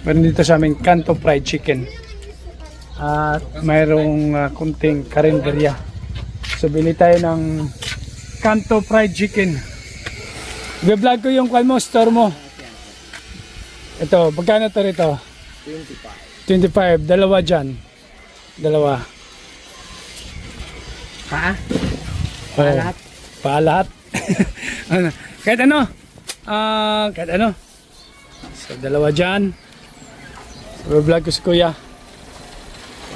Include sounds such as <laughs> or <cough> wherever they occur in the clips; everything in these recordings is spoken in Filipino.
Meron dito sa amin Kanto Fried Chicken. At mayroong uh, kunting karinderya. So bili tayo ng Kanto Fried Chicken. I-vlog ko yung kwan mo, store mo. Ito, magkano to rito? 25. 25, dalawa dyan. Dalawa. Pa? Oh, lahat? Palahat. <laughs> ano, kahit ano. Ah, kahit ano. So, dalawa dyan. Vlog ko si Kuya.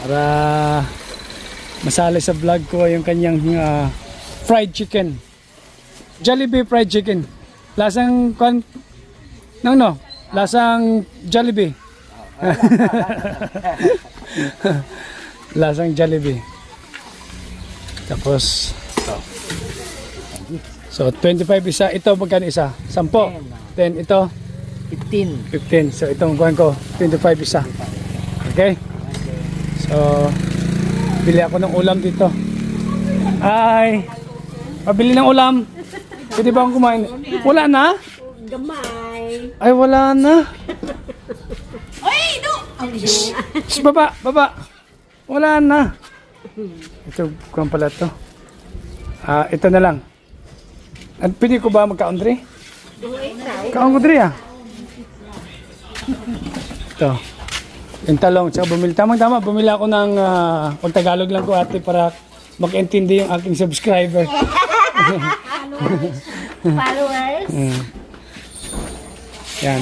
Para masali sa vlog ko yung kanyang ah, fried chicken. Jollibee fried chicken. Lasang kon no no, lasang Jollibee. <laughs> lasang Jollibee. Tapos. So 25 isa, ito magkano isa? 10. 10 ito 15. 15. So itong kuhan ko 25 isa. Okay? So bili ako ng ulam dito. Ay. Pabili ng ulam. Pwede ba akong kumain? Wala na? Gamay. Ay wala na. Ay, no! Shh, baba, baba. Wala na. Ito, kuhan pala to. Ah, ito na lang. At pwede ko ba magka-ondre? Ka-ondre ah. Ito. Yung talong, tsaka bumili. Tamang tama, bumili ako ng uh, pagtagalog lang ko ate para makaintindi yung aking subscriber. Followers. <laughs> Mm. Yan.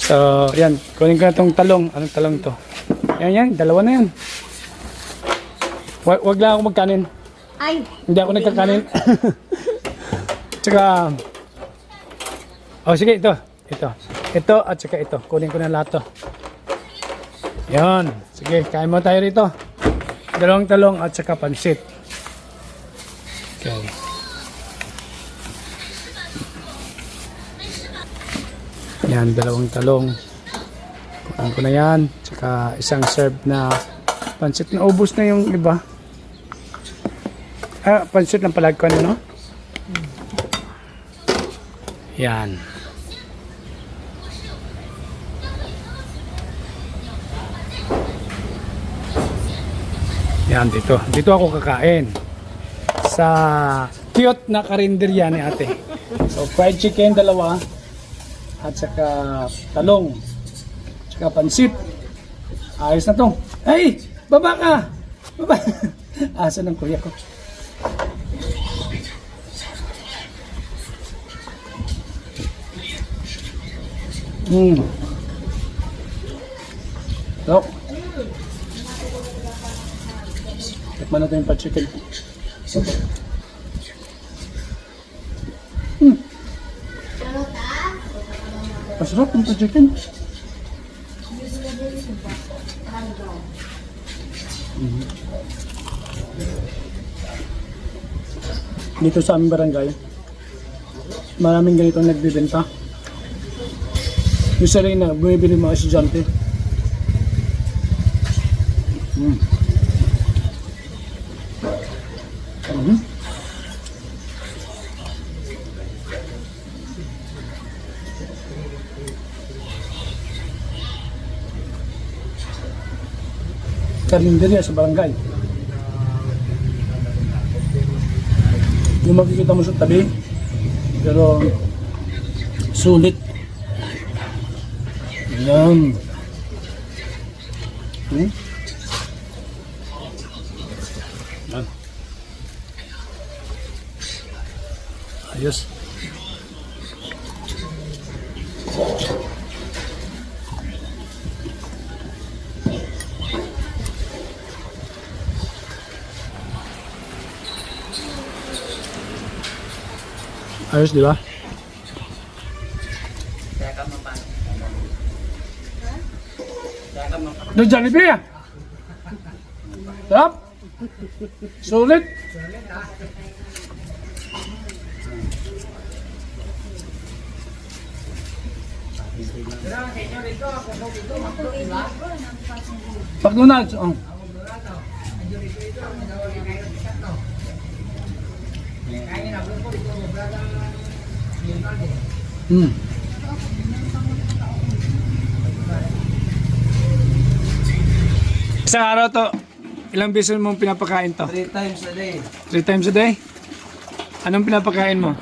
So, yan. Kunin ko na tong talong. Anong talong to? Yan, yan. Dalawa na yan. Wag, wag lang ako magkanin. Ay, Hindi ako nagkakanin. <laughs> tsaka, oh sige, ito. Ito. Ito at tsaka ito. Kunin ko na lahat to. Yan. Sige, kain mo tayo rito. Dalawang talong at tsaka pansit. Okay. Yan, dalawang talong. Kunin ko na yan. Tsaka isang serve na pansit. Naubos na yung iba. Ah, pansit ng palag ko, ano, no? Yan. Yan, dito. Dito ako kakain. Sa cute na karinderya ni ate. So, fried chicken, dalawa. At saka talong. Saka pansit. Ayos na to. Ay! Baba ka! Baba! <laughs> Asa ng kuya ko? Hmm. So. Tikman natin yung pa-chicken. Hmm. Masarap yung pa-chicken. Mhm. Dito sa aming barangay, maraming ganitong nagbibenta. Usually na bumibili mga estudyante. Karinderya sa barangay. Yung makikita mo sa tabi, pero sulit yan. Hmm? Yan. Ayos. Ayos, di ba? Ng Jollibee ah. Sarap. Sulit. McDonald's. Oh. Mm. Isang araw to, ilang beses mong pinapakain to? 3 times a day. 3 times a day? Anong pinapakain mo?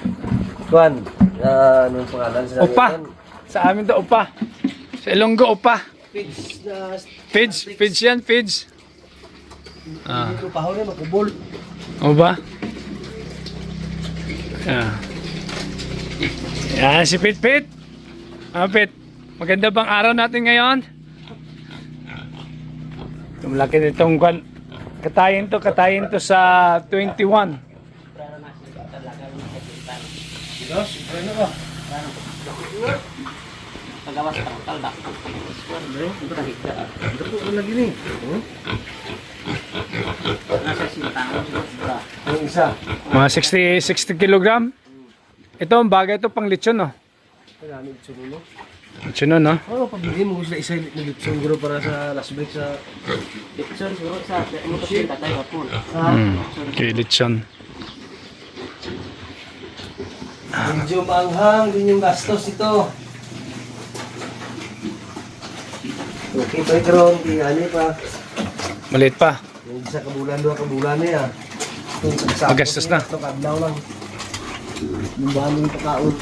Juan, uh, anong pangalan? Sinabi upa. Sa amin to, upa. Sa Ilonggo, upa. Pids. Uh, pids, pids yan, pids. Ah. Dito pa ako na, makubol. O ano ba? Ah. Yan, si Pit. Ah, Pit. Maganda bang araw natin ngayon? Yung laki nitong kwan. Katayin to, katayin to sa 21. Pagawas ng talda. Ito lagi ni. Nasa sintang. Sobra. Yung isa. Mga 60, 60 kilogram. Ito, ang bagay ito pang lechon, no? Kailangan ito mo. Lechon, no, no? Oh, pabili mo gusto isa na lipson guro para sa last break sa Dipson siguro sa mo to sinta tayo hapon. Hmm. Okay, lechon. medyo maanghang din yung gastos ito. Okay pa ikaroon, di ani pa. Maliit pa. Yung isa kabulan, dua kabulan na yan. Magastos na. Ito kadlaw lang. Yung daming pakaon.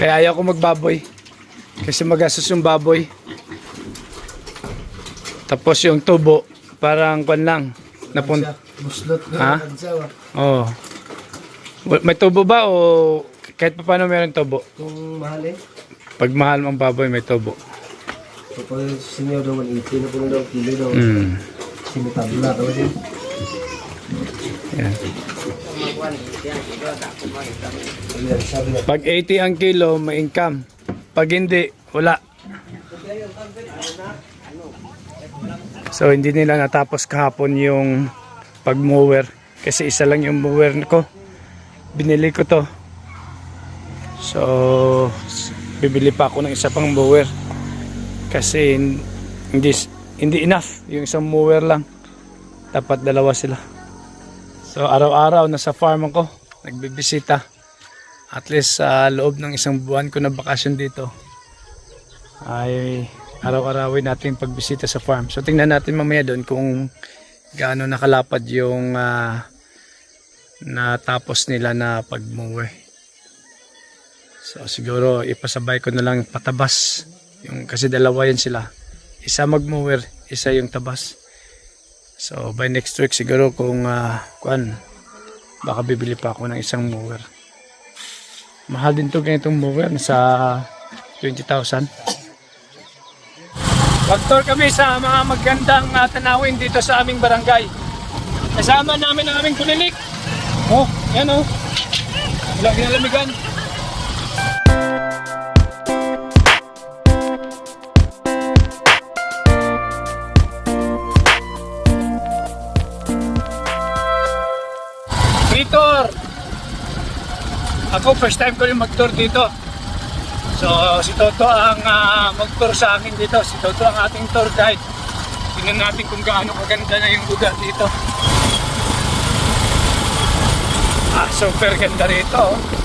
Kaya ayaw ko magbaboy. Kasi magastos yung baboy. Tapos yung tubo, parang kwan lang. Napun Siya, Buslot. Ha? Wa. oh. May tubo ba o kahit pa paano meron tubo? Kung mahal eh. Pag mahal ang baboy, may tubo. So, pag sinyo daw 180 na po na daw kilo daw. Mm. Sinitabla daw siya. Yan. Pag 80 ang kilo, may income. Pag hindi, wala. So hindi nila natapos kahapon yung pag-mower. Kasi isa lang yung mower ko. Binili ko to. So, bibili pa ako ng isa pang mower. Kasi hin- hindi, hindi enough. Yung isang mower lang. Dapat dalawa sila. So, araw-araw nasa farm ako. Nagbibisita. At least sa loob ng isang buwan ko na bakasyon dito ay araw-arawin natin pagbisita sa farm. So tingnan natin mamaya doon kung gaano nakalapad yung ah, natapos nila na pag-mower. So siguro ipasabay ko na lang patabas. Yung, kasi dalawa yan sila. Isa mag-mower, isa yung tabas. So by next week siguro kung uh, kuan, baka bibili pa ako ng isang mower. Mahal din to ganitong mower sa 20,000. Mag-tour kami sa mga magandang uh, tanawin dito sa aming barangay. Kasama namin ang aming kulilik. Oh, yan oh. Wala ginalamigan. Free tour! Ako first time ko rin mag-tour dito. So si Toto ang ah, mag-tour sa akin dito. Si Toto ang ating tour guide. Tingnan natin kung gaano kaganda na yung lugar dito. Ah, super ganda rito. oh.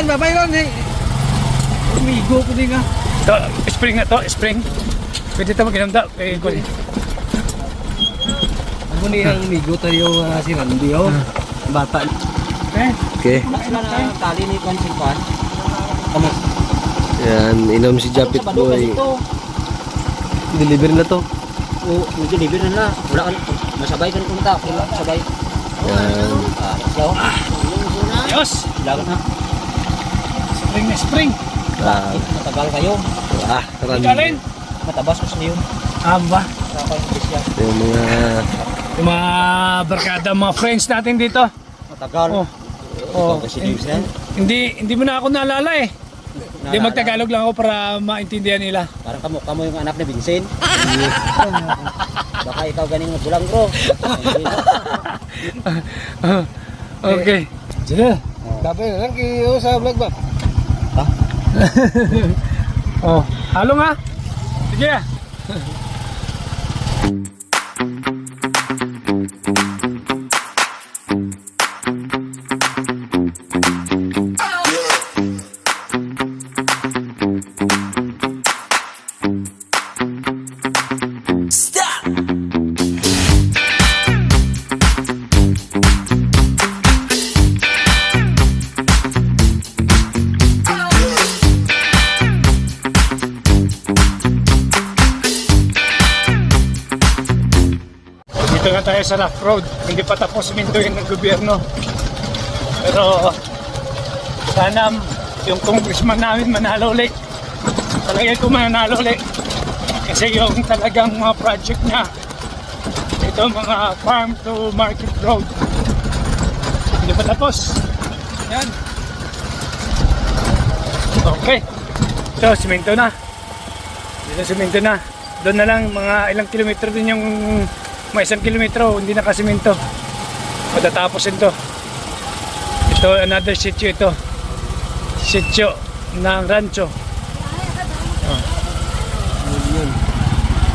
Man, babay ron eh. Umigo ko din nga. To, spring na to, spring. Pwede ito mag-inamda. Eh, ko Ako ni ang umigo tayo uh, si Randy oh. Bata. Eh, Okay. Tali ni Kwan Singkwan. Kamu. Yan, inom si Japit Boy. Deliver na to. O, medyo libre na na. Wala kan masabay kan kumita. Wala sabay. Yan. Ah. Diyos! Lagot na. Spring na spring. Ah, Matagal kayo. ah, Randy. Galin. Matabas ko sa iyo. Ah, ba? Yung mga Yung mga barkada, mga friends natin dito. Matagal. Oh. Oh. Hindi, hindi mo na ako naalala eh. Hindi magtagalog lang ako para maintindihan nila. Parang kamo kamo yung anak ni Vincent. <laughs> Baka ikaw ganing magulang bro. <laughs> okay. Sige. Dapat na lang kayo sa vlog ba? <laughs> Oh, halo nga. Sige. <laughs> tayo sa rough road. Hindi pa tapos mintuin ng gobyerno. Pero sana yung congressman namin manalo ulit. Talaga ko manalo ulit. Kasi yung talagang mga project niya, ito mga farm to market road. Hindi pa tapos. Yan. Okay. So, simento na. Dito simento na. Doon na lang mga ilang kilometro din yung may isang kilometro hindi nakasimento. Matatapos ito. Ito another sitio ito. Sitio ng rancho.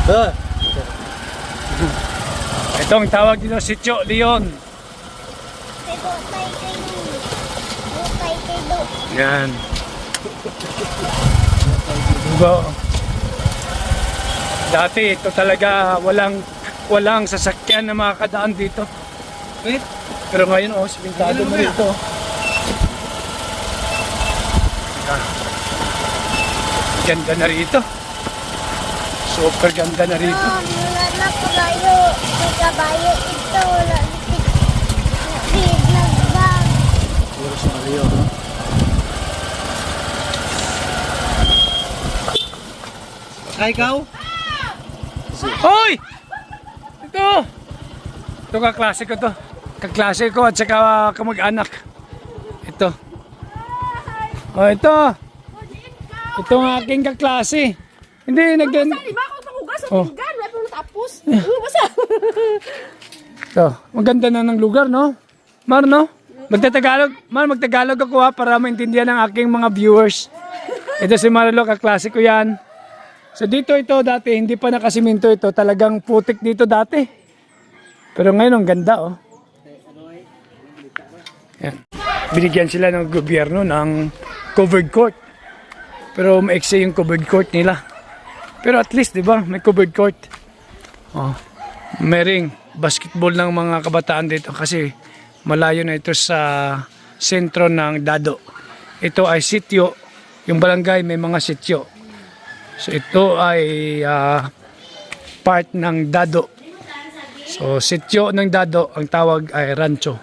Ah, Ito ang tawag dito sitio Leon. Yan. Diba? Dati ito talaga walang walang sasakyan na makakadaan dito. Wait. Pero ngayon oh, simentado rito. Yan. Ganda na rito. Super ganda na rito. wala na kabayo. May kabayo ito. Wala na big nagbag. puro sa kaliyo, no? Ay, ikaw? Hoy! Ito! Kaklase ko to. Kaklase ko at saka kamag-anak. Ito. Oh, ito. Ito ang aking kaklase. Hindi, nag... Di ba ako nakugas sa Oh. pinggan? Wala pa tapos. Uh, <laughs> basta. Ito. Maganda na ng lugar, no? Mar, no? Magtatagalog. Mar, magtagalog ako ha para maintindihan ng aking mga viewers. Ito si Marlo, kaklase ko yan. So dito ito dati, hindi pa nakasiminto ito. Talagang putik dito dati. Pero ngayon ang ganda, oh. Yan. Binigyan sila ng gobyerno ng covered court. Pero maiksi yung covered court nila. Pero at least, di ba, may covered court. Oh. Mering basketball ng mga kabataan dito kasi malayo na ito sa sentro ng Dado. Ito ay sityo. Yung barangay may mga sityo. So ito ay ah, part ng Dado. So sityo ng Dado, ang tawag ay rancho.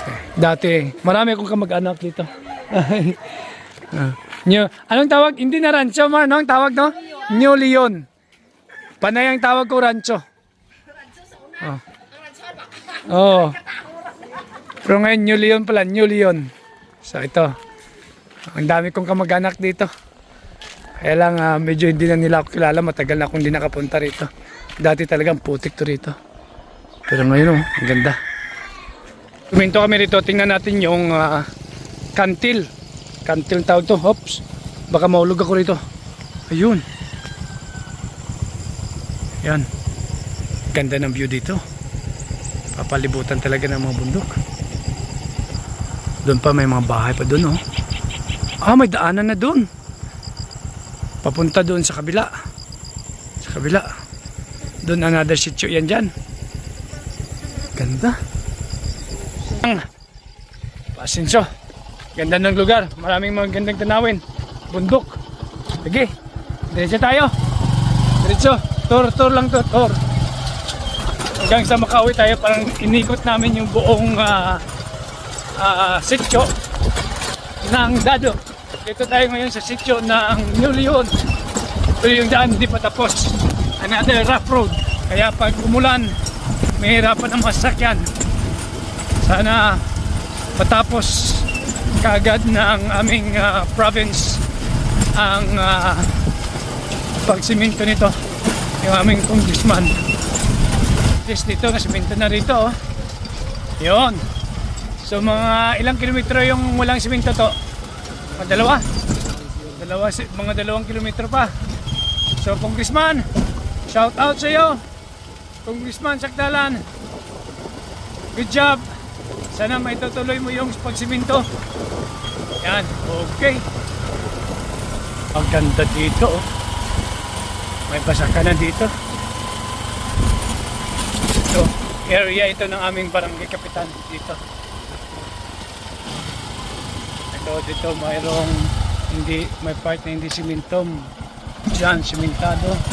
Okay. Dati, marami akong kamag-anak dito. Ah. New, anong tawag? Hindi na rancho, man. Anong tawag, no? New Leon. Panay ang tawag ko rancho. Oh. Oh. Pero ngayon, New Leon pala. New Leon. So ito. Ang dami kong kamag-anak dito. Kaya lang ah, medyo hindi na nila ako kilala. Matagal na akong hindi nakapunta rito. Dati talagang putik to rito. Pero ngayon oh, ang ganda. Tuminto kami rito. Tingnan natin yung ah, kantil. Kantil tawag to. Hops. Baka maulog ako rito. Ayun. Yan. Ganda ng view dito. Papalibutan talaga ng mga bundok. Doon pa may mga bahay pa doon, oh. Ah, may daanan na doon. Papunta doon sa kabila. Sa kabila. Doon another sitio yan dyan. Ganda. Ang Pasensyo. Ganda ng lugar. Maraming mga gandang tanawin. Bundok. Sige. Diretso tayo. Diretso. Tour, tour lang to. Tour. Hanggang sa makauwi tayo. Parang inikot namin yung buong ah, ah, sitio ng Dado. Dito tayo ngayon sa sitio ng New Leon. Pero yung daan hindi pa tapos. Another rough road. Kaya pag umulan, mahirapan ang masakyan. Sana matapos kaagad ng aming ah, province ang ah, pagsiminto nito yung aming congressman least dito nasiminto na rito oh. yun so mga ilang kilometro yung walang siminto to mga dalawa dalawa mga dalawang kilometro pa so congressman shout out sa iyo congressman Sakdalan good job sana maitutuloy mo yung pagsiminto. Yan, okay. Ang ganda dito, oh. May basaka na dito. Ito, area ito ng aming barangay kapitan dito. Ito, dito mayroong hindi, may part na hindi simintom. Diyan, simentado. Yan.